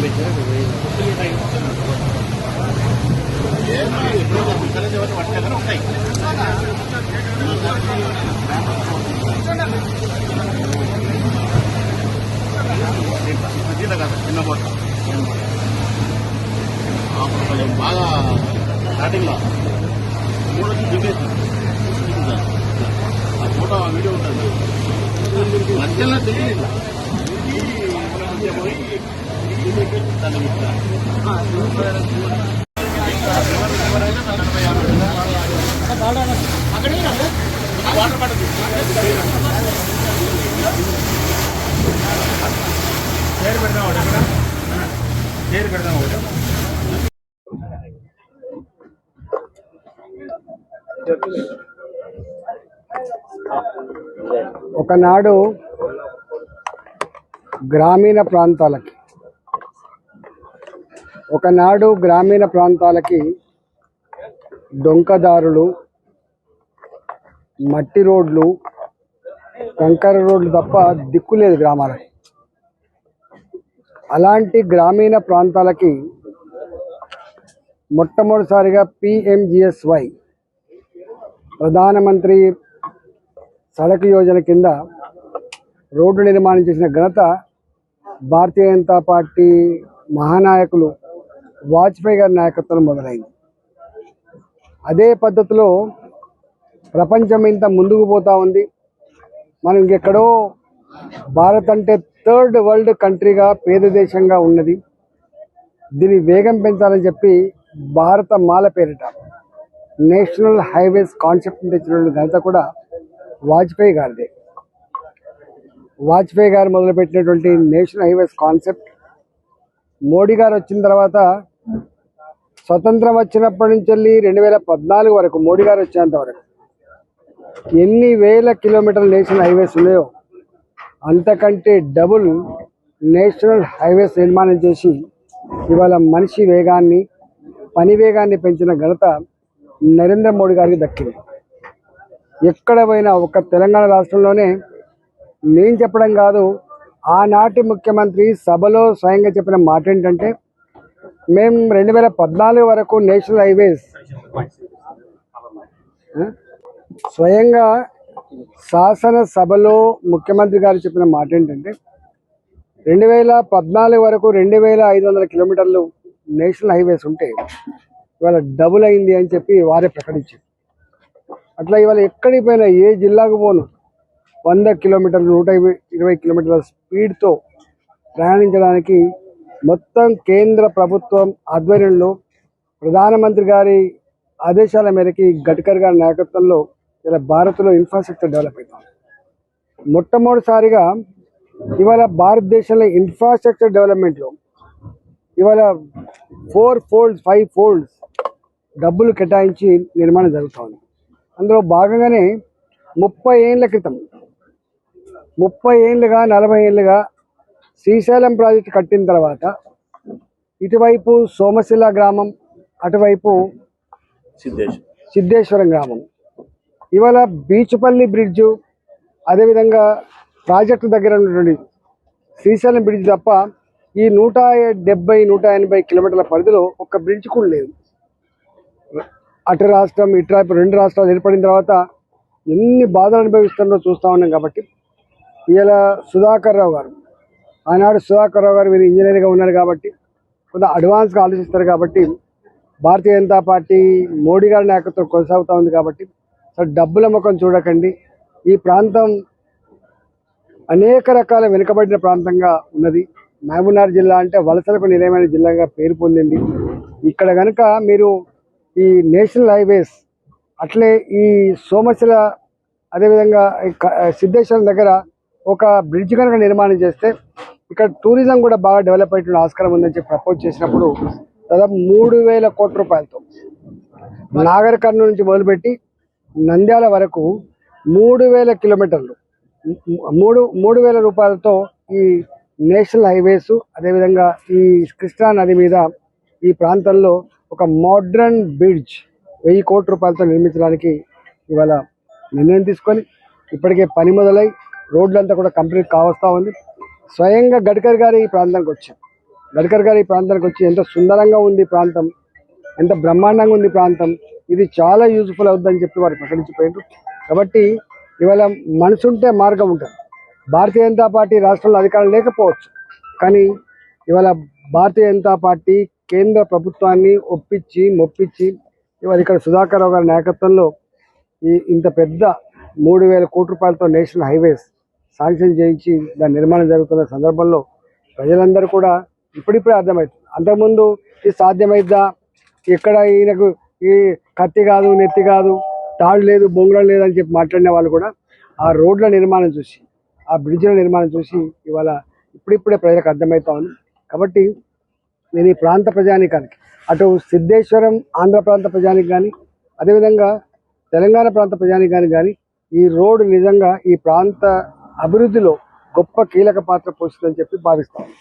పంపించారు చిన్న బోట్ అప్పుడు కొంచెం బాగా స్టార్టింగ్లో మూడు వచ్చి దిగేసి ఆ ఫోటో వీడియో ఉంటుంది. మధ్యలో దిగి పేరు పెడదాం ఒకటి ఇక్కడ పేరు పెడదాం ఒకటి ఒకనాడు గ్రామీణ ప్రాంతాలకి. ఒకనాడు గ్రామీణ ప్రాంతాలకి డొంకదారులు మట్టి రోడ్లు కంకర రోడ్లు తప్ప దిక్కు లేదు గ్రామాలకి. అలాంటి గ్రామీణ ప్రాంతాలకి మొట్టమొదటిసారిగా పిఎంజిఎస్వై ప్రధానమంత్రి సడక్ యోజన కింద రోడ్డు నిర్మాణం చేసిన ఘనత భారతీయ జనతా పార్టీ మహానాయకులు వాజ్పేయి గారి నాయకత్వం మొదలైంది. అదే పద్ధతిలో ప్రపంచం ఇంత ముందుకు పోతా ఉంది. మనం ఇంకెక్కడో భారత్ అంటే థర్డ్ వరల్డ్ కంట్రీగా పేద దేశంగా ఉన్నది. దీని వేగం పెంచాలని చెప్పి భారత మాల పేరిట నేషనల్ హైవేస్ కాన్సెప్ట్ తెచ్చిన ఘనత కూడా వాజ్పేయి గారిదే. వాజ్పేయి గారు మొదలుపెట్టినటువంటి నేషనల్ హైవేస్ కాన్సెప్ట్. మోడీ గారు వచ్చిన తర్వాత స్వతంత్రం వచ్చినప్పటి నుంచి వెళ్ళి రెండు వేల పద్నాలుగు వరకు మోడీ గారు వచ్చేంత వరకు ఎన్ని వేల కిలోమీటర్ల నేషనల్ హైవేస్ ఉన్నాయో అంతకంటే డబుల్ నేషనల్ హైవేస్ నిర్మాణం చేసి ఇవాళ మనిషి వేగాన్ని పని వేగాన్ని పెంచిన ఘనత నరేంద్ర మోడీ గారికి దక్కింది. ఎక్కడ పోయినా ఒక తెలంగాణ రాష్ట్రంలోనే నేను చెప్పడం కాదు ఆనాటి ముఖ్యమంత్రి సభలో స్వయంగా చెప్పిన మాట ఏంటంటే మేము రెండు వేల పద్నాలుగు వరకు నేషనల్ హైవేస్ స్వయంగా శాసనసభలో ముఖ్యమంత్రి గారు చెప్పిన మాట ఏంటంటే రెండు వేల పద్నాలుగు వరకు రెండు వేల ఐదు వందల కిలోమీటర్లు నేషనల్ హైవేస్ ఉంటే ఇవాళ డబుల్ అయింది అని చెప్పి వారే ప్రకటించారు. అట్లా ఇవాళ ఎక్కడికి పోయినా ఏ జిల్లాకు పోను వంద కిలోమీటర్లు నూట ఇరవై కిలోమీటర్ల స్పీడ్తో ప్రయాణించడానికి మొత్తం కేంద్ర ప్రభుత్వం ఆధ్వర్యంలో ప్రధానమంత్రి గారి ఆదేశాల మేరకి గడ్కర్ గారి నాయకత్వంలో ఇలా భారత్లో ఇన్ఫ్రాస్ట్రక్చర్ డెవలప్ అవుతుంది. మొట్టమొదటిసారిగా ఇవాళ భారతదేశంలో ఇన్ఫ్రాస్ట్రక్చర్ డెవలప్మెంట్లో ఇవాళ ఫోర్ ఫోల్డ్స్ ఫైవ్ ఫోల్డ్స్ డబ్బులు కేటాయించి నిర్మాణం జరుగుతోంది. అందులో భాగంగానే ముప్పై ఏళ్ళ క్రితం ముప్పై ఏళ్ళుగా నలభై ఏళ్ళుగా శ్రీశైలం ప్రాజెక్టు కట్టిన తర్వాత ఇటువైపు సోమశిల గ్రామం అటువైపు సిద్ధేశ్వర్. గ్రామం. ఇవాళ బీచుపల్లి బ్రిడ్జు అదేవిధంగా ప్రాజెక్టు దగ్గర ఉన్నటువంటి శ్రీశైలం బ్రిడ్జ్ తప్ప ఈ నూట డెబ్బై నూట ఎనభై కిలోమీటర్ల పరిధిలో ఒక బ్రిడ్జ్ కూడా లేదు. అటు రాష్ట్రం ఇటు రెండు రాష్ట్రాలు ఏర్పడిన తర్వాత ఎన్ని బాధలు అనుభవిస్తుందో చూస్తూ ఉన్నాం కాబట్టి ఇలా సుధాకర్ రావు గారు. ఆనాడు సుధాకర్ రావు గారు వీరు ఇంజనీర్గా ఉన్నారు కాబట్టి కొంత అడ్వాన్స్గా ఆలోచిస్తారు కాబట్టి భారతీయ జనతా పార్టీ మోడీ గారి నాయకత్వం కొనసాగుతూ ఉంది కాబట్టి సో డబ్బుల ముఖం చూడకండి. ఈ ప్రాంతం అనేక రకాల వెనుకబడిన ప్రాంతంగా ఉన్నది. మహబూబ్నగర్ జిల్లా అంటే వలసలకు నిలయమైన జిల్లాగా పేరు పొందింది. ఇక్కడ కనుక మీరు ఈ నేషనల్ హైవేస్ అట్లే ఈ సోమశిల అదేవిధంగా సిద్ధేశ్వరం దగ్గర ఒక బ్రిడ్జ్ కనుక నిర్మాణం చేస్తే ఇక్కడ టూరిజం కూడా బాగా డెవలప్ అయ్యే ఆస్కారం ఉందని చెప్పి ప్రపోజ్ చేసినప్పుడు దాదాపు మూడు వేల కోట్ల రూపాయలతో నాగర్ కర్నూలు నుంచి మొదలుపెట్టి నంద్యాల వరకు మూడు వేల కిలోమీటర్లు మూడు మూడు వేల రూపాయలతో ఈ నేషనల్ హైవేస్ అదేవిధంగా ఈ కృష్ణా నది మీద ఈ ప్రాంతంలో ఒక మోడ్రన్ బ్రిడ్జ్ వెయ్యి కోట్ల రూపాయలతో నిర్మించడానికి ఇవాళ నిర్ణయం తీసుకొని ఇప్పటికే పని మొదలై రోడ్లంతా కూడా కంప్లీట్ కావస్తూ ఉంది. స్వయంగా గడ్కర్ గారు ఈ ప్రాంతానికి వచ్చాం. గడ్కర్ గారు ఈ ప్రాంతానికి వచ్చి ఎంత సుందరంగా ఉంది ప్రాంతం ఎంత బ్రహ్మాండంగా ఉంది ప్రాంతం ఇది చాలా యూజ్ఫుల్ అవుద్దని చెప్పి వారు ప్రకటించిపోయారు కాబట్టి ఇవాళ మనసుంటే మార్గం ఉంటుంది. భారతీయ జనతా పార్టీ రాష్ట్రంలో అధికారం లేకపోవచ్చు. కానీ ఇవాళ భారతీయ జనతా పార్టీ కేంద్ర ప్రభుత్వాన్ని ఒప్పించి మొప్పించి ఇవాళ ఇక్కడ సుధాకర్ రావు గారి నాయకత్వంలో ఈ ఇంత పెద్ద మూడు వేల కోట్ల రూపాయలతో నేషనల్ హైవేస్ శాంక్షన్ చేయించి దాని నిర్మాణం జరుగుతున్న సందర్భంలో ప్రజలందరూ కూడా ఇప్పుడిప్పుడే అర్థమవుతుంది. అంతకుముందు ఇది సాధ్యమైద్దా? ఎక్కడ ఈయనకు ఈ కత్తి కాదు నెత్తి కాదు తాడు లేదు బొంగుడం లేదు అని చెప్పి మాట్లాడిన వాళ్ళు కూడా ఆ రోడ్ల నిర్మాణం చూసి ఆ బ్రిడ్జ్ల నిర్మాణం చూసి ఇవాళ ఇప్పుడిప్పుడే ప్రజలకు అర్థమవుతా ఉంది. కాబట్టి నేను ఈ ప్రాంత ప్రజానికానికి అటు సిద్ధేశ్వరం ఆంధ్ర ప్రాంత ప్రజానికి కానీ అదేవిధంగా తెలంగాణ ప్రాంత ప్రజానికి కానీ కానీ ఈ రోడ్డు నిజంగా ఈ ప్రాంత అభివృద్ధిలో గొప్ప కీలక పాత్ర పోషిస్తుందని చెప్పి భావిస్తాను